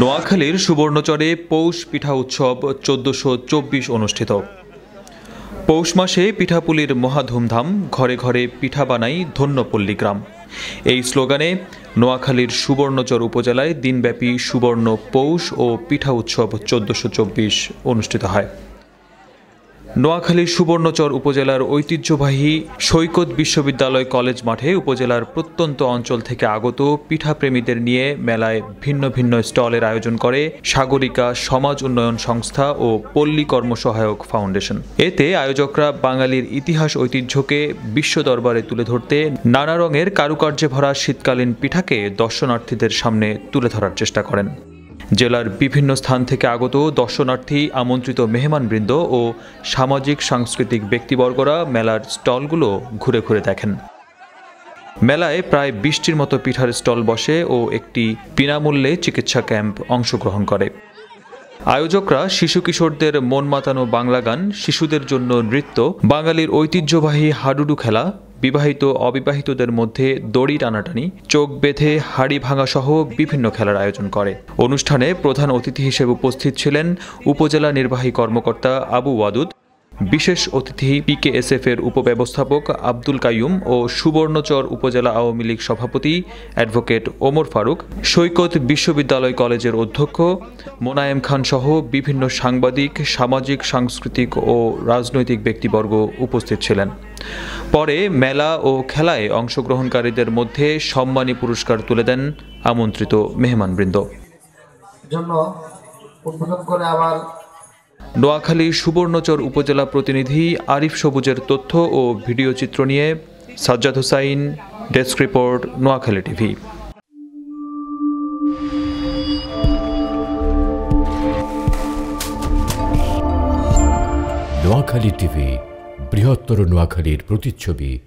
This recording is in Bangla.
নোয়াখালীর সুবর্ণচরে পৌষ পিঠা উৎসব চোদ্দশো চব্বিশ অনুষ্ঠিত। পৌষ মাসে পিঠাপুলির মহা ধুমধাম, ঘরে ঘরে পিঠা বানাই ধন্যপল্লী গ্রাম। এই স্লোগানে নোয়াখালীর সুবর্ণচর উপজেলায় দিনব্যাপী সুবর্ণ পৌষ ও পিঠা উৎসব চোদ্দশো অনুষ্ঠিত হয়। নোয়াখালীর সুবর্ণচর উপজেলার ঐতিহ্যবাহী সৈকত বিশ্ববিদ্যালয় কলেজ মাঠে উপজেলার প্রত্যন্ত অঞ্চল থেকে আগত পিঠাপ্রেমীদের নিয়ে মেলায় ভিন্ন ভিন্ন স্টলের আয়োজন করে সাগরিকা সমাজ উন্নয়ন সংস্থা ও পল্লী কর্মসহায়ক ফাউন্ডেশন। এতে আয়োজকরা বাঙালির ইতিহাস ঐতিহ্যকে বিশ্ব দরবারে তুলে ধরতে নানা রঙের কারুকার্যে ভরা শীতকালীন পিঠাকে দর্শনার্থীদের সামনে তুলে ধরার চেষ্টা করেন। জেলার বিভিন্ন স্থান থেকে আগত দর্শনার্থী, আমন্ত্রিত মেহমানবৃন্দ ও সামাজিক, সাংস্কৃতিক ব্যক্তিবর্গরা মেলার স্টলগুলো ঘুরে ঘুরে দেখেন। মেলায় প্রায় বিশটির মতো পিঠার স্টল বসে ও একটি বিনামূল্যে চিকিৎসা ক্যাম্প অংশগ্রহণ করে। আয়োজকরা শিশু কিশোরদের মন মাতানো বাংলা গান, শিশুদের জন্য নৃত্য, বাঙালির ঐতিহ্যবাহী হাডুডু খেলা বিবাহিত অবিবাহিতদের মধ্যে দড়ি টানাটানি, চোখ বেঁধে হাড়ি ভাঙা সহ বিভিন্ন খেলার আয়োজন করে। অনুষ্ঠানে প্রধান অতিথি হিসেবে উপস্থিত ছিলেন উপজেলা নির্বাহী কর্মকর্তা আবু ওয়াদুদ বিশেষ অতিথি পিকেএসএফ এর উপব্যবস্থাপক আব্দুল কাইয়ুম ও সুবর্ণচর উপজেলা আওয়ামী লীগ সভাপতি অ্যাডভোকেট ওমর ফারুক, সৈকত বিশ্ববিদ্যালয় কলেজের অধ্যক্ষ মোনায়েম খান সহ বিভিন্ন সাংবাদিক, সামাজিক, সাংস্কৃতিক ও রাজনৈতিক ব্যক্তিবর্গ উপস্থিত ছিলেন। পরে মেলা ও খেলায় অংশগ্রহণকারীদের মধ্যে সম্মানী পুরস্কার তুলে দেন আমন্ত্রিত মেহমানবৃন্দ। জন্য উদ্বোধন করে আবার নোয়াখালী সুবর্ণচর উপজেলা প্রতিনিধি আরিফ সবুজের তথ্য ও ভিডিও চিত্র নিয়ে Sajjad Hossain, desk report, Noakhali TV. Noakhali TV, বৃহত্তর নোয়াখালীর প্রতিচ্ছবি